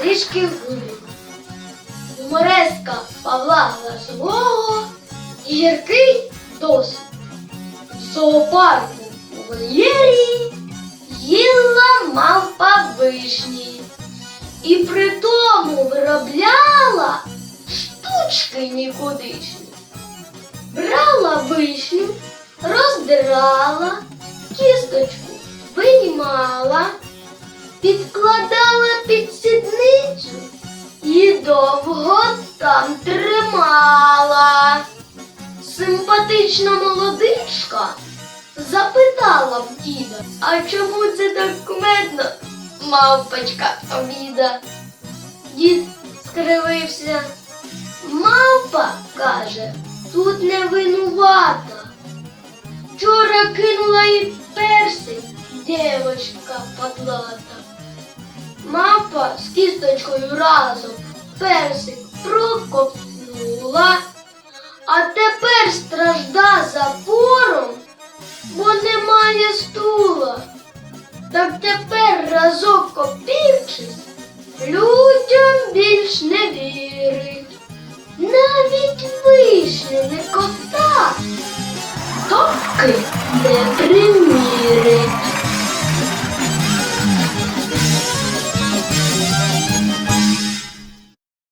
трішки гулю. Гумореска Павла Глазового і гіркий досвід. В зоопарку у вольєрі їла мавпа вишні. І при тому виробляла штучки нікудишні. Брала вишню, роздирала, кісточку виймала, підкладала Симпатична молодичка запитала в діда, а чому це так кумедно? Мавпочка обіда. Дід скривився. Мавпа, каже, тут не винувата. Вчора кинула їй персик, дівочка подлата. Мавпа з кісточкою разом персик проковтнула, запором, бо немає стула. Так тепер разок копівчись, людям більш не вірить. Навіть вишню не кота, топки не примірить.